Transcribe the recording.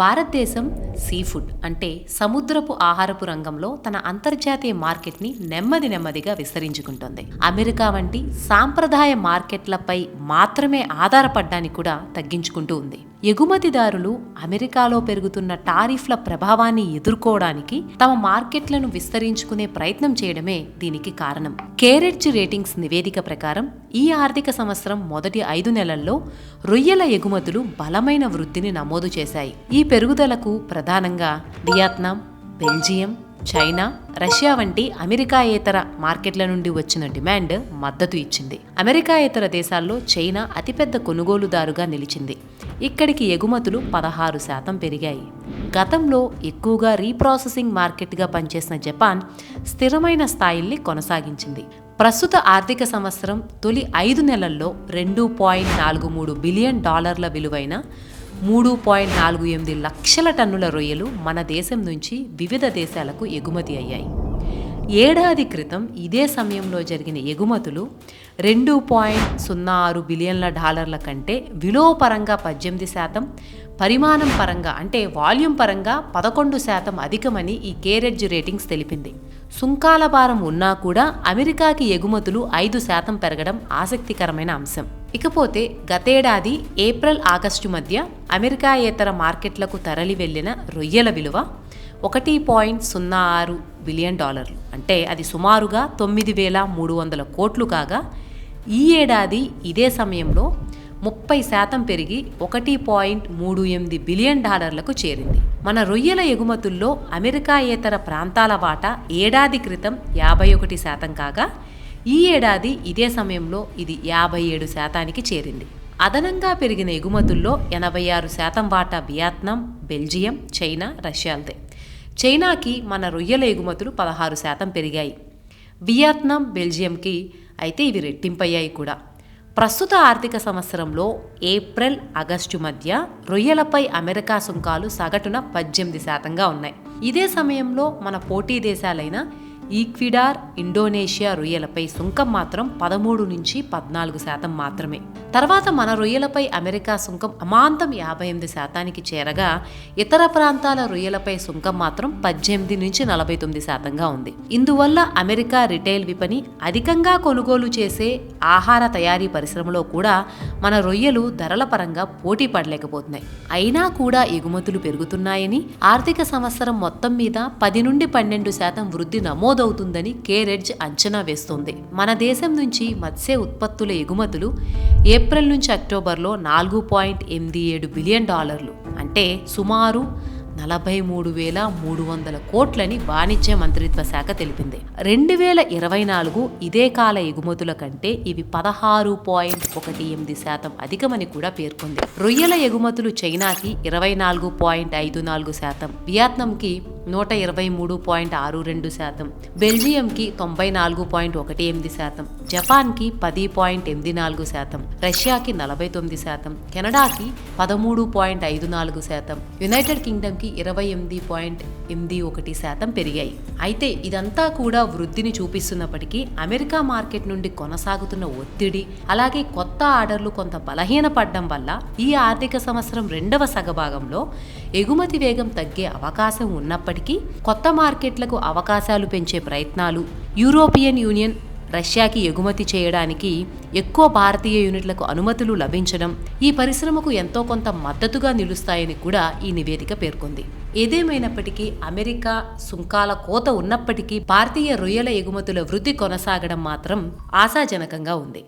భారతదేశం sea food అంటే సముద్రపు ఆహారపు రంగంలో తన అంతర్జాతీయ మార్కెట్ని నెమ్మది నెమ్మదిగా విస్తరించుకుంటుంది. అమెరికా వంటి సాంప్రదాయ మార్కెట్లపై మాత్రమే ఆధారపడడానికి కూడా తగ్గించుకుంటూ ఉంది. ఎగుమతిదారులు అమెరికాలో పెరుగుతున్న టారిఫ్ల ప్రభావాన్ని ఎదుర్కోవడానికి తమ మార్కెట్లను విస్తరించుకునే ప్రయత్నం చేయడమే దీనికి కారణం. కేరెడ్జ్ రేటింగ్స్ నివేదిక ప్రకారం ఈ ఆర్థిక సంవత్సరం మొదటి ఐదు నెలల్లో రొయ్యల ఎగుమతులు బలమైన వృద్ధిని నమోదు చేశాయి. ఈ పెరుగుదలకు ప్రధానంగా వియత్నాం బెల్జియం చైనా రష్యా వంటి అమెరికాయేతర మార్కెట్ల నుండి వచ్చిన డిమాండ్ మద్దతు ఇచ్చింది. అమెరికాయేతర దేశాల్లో చైనా అతిపెద్ద కొనుగోలుదారుగా నిలిచింది. ఇక్కడికి ఎగుమతులు పదహారు శాతం పెరిగాయి. గతంలో ఎక్కువగా రీప్రాసెసింగ్ మార్కెట్గా పనిచేసిన జపాన్ స్థిరమైన స్థాయిల్ని కొనసాగించింది. ప్రస్తుత ఆర్థిక సంవత్సరం తొలి ఐదు నెలల్లో రెండు పాయింట్ నాలుగు మూడు బిలియన్ డాలర్ల విలువైన మూడు పాయింట్ నాలుగు ఎనిమిది లక్షల టన్నుల రొయ్యలు మన దేశం నుంచి వివిధ దేశాలకు ఎగుమతి అయ్యాయి. ఏడాది క్రితం ఇదే సమయంలో జరిగిన ఎగుమతులు రెండు పాయింట్ సున్నా ఆరు బిలియన్ల డాలర్ల కంటే విలువ పరంగా పద్దెనిమిది శాతం పరిమాణం పరంగా అంటే వాల్యూమ్ పరంగా పదకొండు శాతం అధికమని ఈ కేరెడ్జ్ రేటింగ్స్ తెలిపింది. సుంకాల భారం ఉన్నా కూడా అమెరికాకి ఎగుమతులు ఐదు శాతం పెరగడం ఆసక్తికరమైన అంశం. ఇకపోతే గతేడాది ఏప్రిల్ ఆగస్టు మధ్య అమెరికాయేతర మార్కెట్లకు తరలి వెళ్ళిన రొయ్యల విలువ ఒకటి పాయింట్ సున్నా ఆరు బిలియన్ డాలర్లు. అంటే అది సుమారుగా తొమ్మిది వేల మూడు వందల కోట్లు కాగా ఈ ఏడాది ఇదే సమయంలో ముప్పై శాతం పెరిగి ఒకటి పాయింట్ మూడు ఎనిమిది బిలియన్ డాలర్లకు చేరింది. మన రొయ్యల ఎగుమతుల్లో అమెరికాయేతర ప్రాంతాల వాటా ఏడాది క్రితం యాభై ఒకటి శాతం కాగా ఈ ఏడాది ఇదే సమయంలో ఇది యాభై ఏడు శాతానికి చేరింది. అదనంగా పెరిగిన ఎగుమతుల్లో ఎనభై ఆరు శాతం వాటా వియత్నాం బెల్జియం చైనా రష్యాలదే. చైనాకి మన రొయ్యల ఎగుమతులు పదహారు శాతం పెరిగాయి. వియత్నాం బెల్జియంకి అయితే ఇవి రెట్టింపయ్యాయి కూడా. ప్రస్తుత ఆర్థిక సంవత్సరంలో ఏప్రిల్ ఆగస్టు మధ్య రొయ్యలపై అమెరికా సుంకాలు సగటున పద్దెనిమిది శాతంగా ఉన్నాయి. ఇదే సమయంలో మన పోటీ దేశాలైన ఈక్విడార్ ఇండోనేషియా రొయ్యలపై సుంకం మాత్రం పదమూడు నుంచి పద్నాలుగు శాతం మాత్రమే. తర్వాత మన రొయ్యలపై అమెరికా సుంకం అమాంతం యాభై ఎనిమిది శాతానికి చేరగా ఇతర ప్రాంతాల రొయ్యలపై సుంకం మాత్రం పద్దెనిమిది నుంచి నలభై తొమ్మిది శాతంగా ఉంది. ఇందువల్ల అమెరికా రిటైల్ విపణి అధికంగా కొనుగోలు చేసే ఆహార తయారీ పరిశ్రమలో కూడా మన రొయ్యలు ధరల పరంగా పోటీ పడలేకపోతున్నాయి. అయినా కూడా ఎగుమతులు పెరుగుతున్నాయని ఆర్థిక సంవత్సరం మొత్తం మీద పది నుండి పన్నెండు శాతం వృద్ధి నమోదు నమోదవుతుందని కేరెడ్జ్ అంచనా వేస్తోంది. మన దేశం నుంచి మత్స్య ఉత్పత్తుల ఎగుమతులు ఏప్రిల్ నుంచి అక్టోబర్లో నాలుగు పాయింట్ ఎనిమిది ఏడు బిలియన్ డాలర్లు అంటే సుమారు నలభై మూడు వేల మూడు వందల కోట్లని వాణిజ్య మంత్రిత్వ శాఖ తెలిపింది. రెండు వేల ఇరవై నాలుగు ఇదే కాల ఎగుమతుల కంటే ఇవి పదహారు పాయింట్ ఒకటి ఎనిమిది శాతం అధికమని కూడా పేర్కొంది. రొయ్యల ఎగుమతులు చైనాకి ఇరవై నాలుగు పాయింట్ ఐదు నాలుగు శాతం వియత్నాంకి నూట ఇరవై మూడు పాయింట్ ఆరు రెండు శాతం. బెల్జియంకి తొంభై నాలుగు పాయింట్ ఒకటి ఎనిమిది శాతం. జపాన్కి పది పాయింట్ ఎనిమిది నాలుగు శాతం. రష్యాకి నలభై తొమ్మిది శాతం. కెనడాకి పదమూడు పాయింట్ ఐదు నాలుగు శాతం. యునైటెడ్ కింగ్డమ్కి ఇరవై ఎనిమిది పాయింట్ ఎనిమిది ఒకటి శాతం పెరిగాయి. అయితే ఇదంతా కూడా వృద్ధిని చూపిస్తున్నప్పటికీ అమెరికా మార్కెట్ నుండి కొనసాగుతున్న ఒత్తిడి అలాగే కొత్త ఆర్డర్లు కొంత బలహీనపడడం వల్ల ఈ ఆర్థిక సంవత్సరం రెండవ సగభాగంలో ఎగుమతి వేగం తగ్గే అవకాశం ఉన్నప్పటికీ కొత్త మార్కెట్లకు అవకాశాలు పెంచే ప్రయత్నాలు యూరోపియన్ యూనియన్ రష్యాకి ఎగుమతి చేయడానికి ఎక్కువ భారతీయ యూనిట్లకు అనుమతులు లభించడం ఈ పరిశ్రమకు ఎంతో కొంత మద్దతుగా నిలుస్తాయని కూడా ఈ నివేదిక పేర్కొంది. ఏదేమైనప్పటికీ అమెరికా సుంకాల కోత ఉన్నప్పటికీ భారతీయ రొయ్యల ఎగుమతుల వృద్ధి కొనసాగడం మాత్రం ఆశాజనకంగా ఉంది.